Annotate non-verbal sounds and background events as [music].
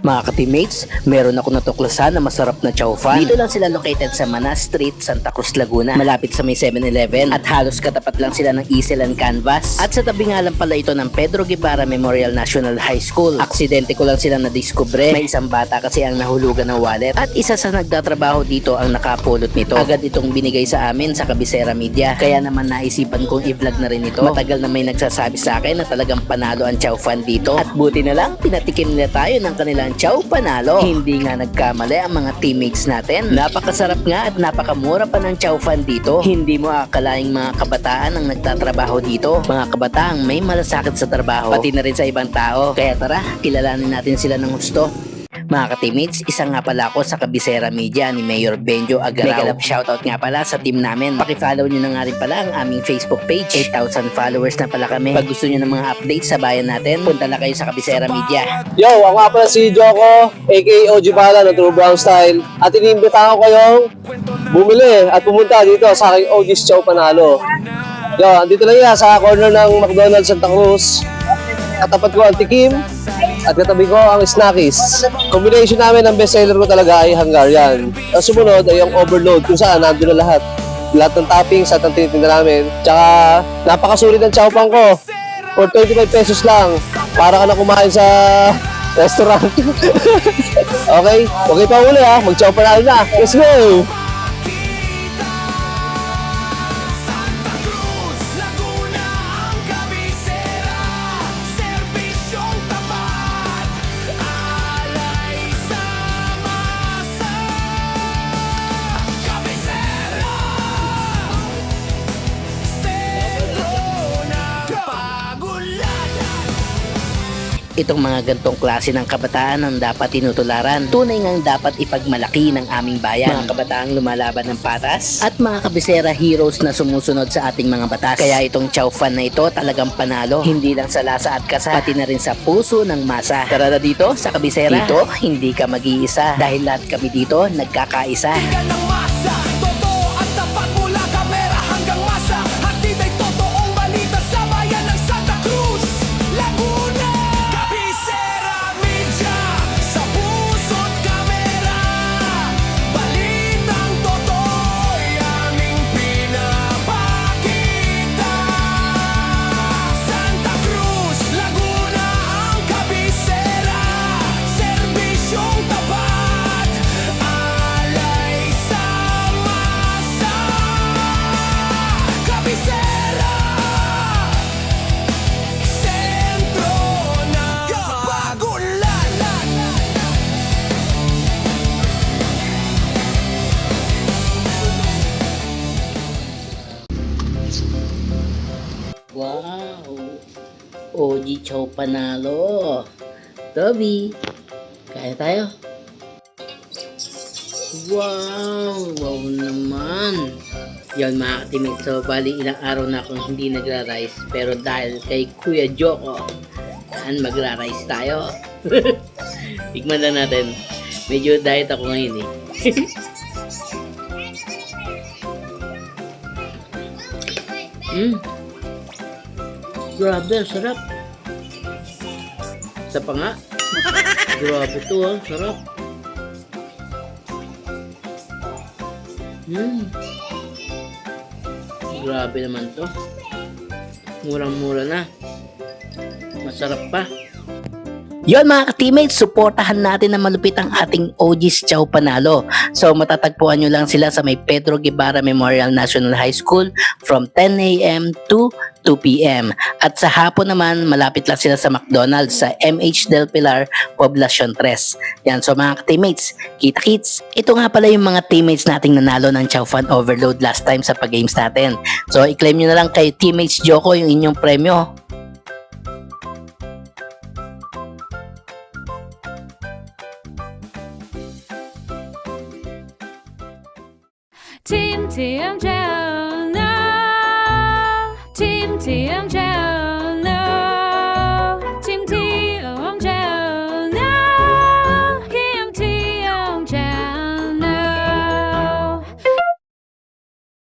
Mga ka-teammates, meron ako natuklasan na masarap na chow fan. Dito lang sila located sa Manas Street, Santa Cruz, Laguna. Malapit sa may 7-Eleven at halos katapat lang sila ng Easel and Canvas. At sa tabi nga lang pala ito ng Pedro Guevara Memorial National High School. Aksidente ko lang sila na-discover. May isang bata kasi ang nahulugan ng wallet. At isa sa nagtatrabaho dito ang nakapulot nito. Agad itong binigay sa amin sa Kabisera Media. Kaya naman naisipan kong i-vlog na rin ito. Matagal na may nagsasabi sa akin na talagang panalo ang chow fan dito. At buti na lang, pinatikim nila tayo ng kanilang chow panalo. Hindi nga nagkamali ang mga teammates natin. Napakasarap nga at napakamura pa ng chow fan dito. Hindi mo akalaing mga kabataan ang nagtatrabaho dito. Mga kabataang may malasakit sa trabaho. Pati na rin sa ibang tao. Kaya tara, kilalanin natin sila ng gusto. Mga ka-teammates, isa nga pala ako sa Kabisera Media ni Mayor Benjo Agarao. Mega love shoutout nga pala sa team namin. Pakifollow nyo na nga rin pala ang aming Facebook page. 8,000 followers na pala kami. Pag gusto nyo ng mga updates sa bayan natin, punta na kayo sa Kabisera Media. Yo, ako nga pala si Joko, aka OG Bala ng True Brown Style. At iniimbitahan ko kayong bumili at pumunta dito sa aking OG's Chow Panalo. Yo, andito lang yan sa corner ng McDonald's Santa Cruz. Katapat ko ang tikim at katabi ko ang snackies. Combination namin ng bestseller ko talaga ay Hungarian. Ang sumunod ay ang overload kung saan nandun na lahat. Lahat ng toppings at ang tinitinda namin. Tsaka napakasulit ng chowpang ko. For 25 pesos lang. Para ka na kumain sa restaurant. [laughs] okay? Kayo pa uli ha. Mag-chow pa na. Let's go! Itong mga gantong klase ng kabataan ang dapat tinutularan. Tunay ngang dapat ipagmalaki ng aming bayan. Mga kabataang lumalaban ng patas at mga kabisera heroes na sumusunod sa ating mga batas. Kaya itong chow fan na ito talagang panalo. Hindi lang sa lasa at kasa, pati na rin sa puso ng masa. Tara na dito sa kabisera. Dito, hindi ka mag-iisa. Dahil lahat kami dito nagkakaisa. Tigan ng OG Chow Panalo! Toby! Kaya tayo? Wow! Wow naman! Yan mga ka-teammates, so bali ilang araw na akong hindi nagra-rice pero dahil kay Kuya Joko, yan magra-rice tayo. [laughs] Tikman na natin. Medyo diet ako ngayon eh. [laughs] mm. Grabe, ang sarap. Isa pa nga. Grabe to ah, sarap. Hmm. Grabe naman to. Murang-mura na. Masarap pa. Yon mga ka-teammates, supportahan natin na malupit ang ating OG's Chow Panalo. So matatagpuan nyo lang sila sa may Pedro Guevara Memorial National High School from 10 a.m. to 2 p.m. At sa hapon naman, malapit lang sila sa McDonald's sa MH Del Pilar, Poblacion 3. Yan, so mga ka-teammates, kita-kits. Ito nga pala yung mga teammates nating nanalo ng Chow Fan Overload last time sa pag-games natin. So i-claim nyo na lang kay teammates Joko yung inyong premyo. Team TMJ now. Team TMJ